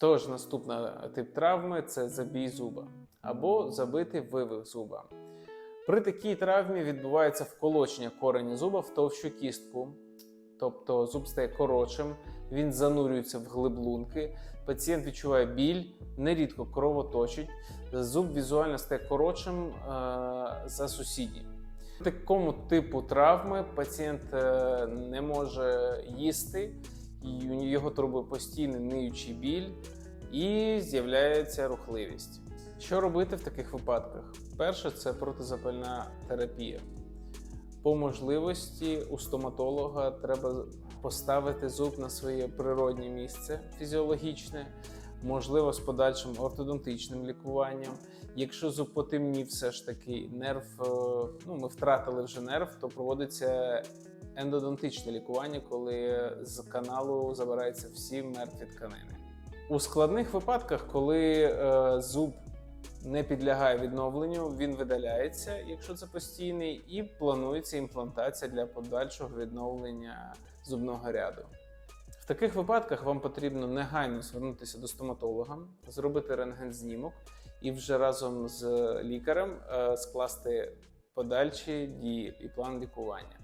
Тож наступна тип травми це забій зуба або забитий вивих зуба. При такій травмі відбувається вколочення корені зуба в товщу кістку, тобто зуб стає коротшим, він занурюється в глиб лунки, пацієнт відчуває біль, нерідко кровоточить, зуб візуально стає коротшим е, за сусідній. Такому типу травми пацієнт е, не може їсти, його турбує постійний ниючий біль і з'являється рухливість. Що робити в таких випадках? Перше це протизапальна терапія. По можливості у стоматолога треба поставити зуб на своє природнє місце фізіологічне, можливо, з подальшим ортодонтичним лікуванням. Якщо зуб потемнів, все ж таки нерв, е, ну ми втратили вже нерв, то проводиться ендодонтичне лікування, коли з каналу забираються всі мертві тканини. У складних випадках, коли е, зуб не підлягає відновленню, він видаляється, якщо це постійний, і планується імплантація для подальшого відновлення зубного ряду. В таких випадках вам потрібно негайно звернутися до стоматолога, зробити рентген-знімок і вже разом з лікарем е, скласти подальші дії і план лікування.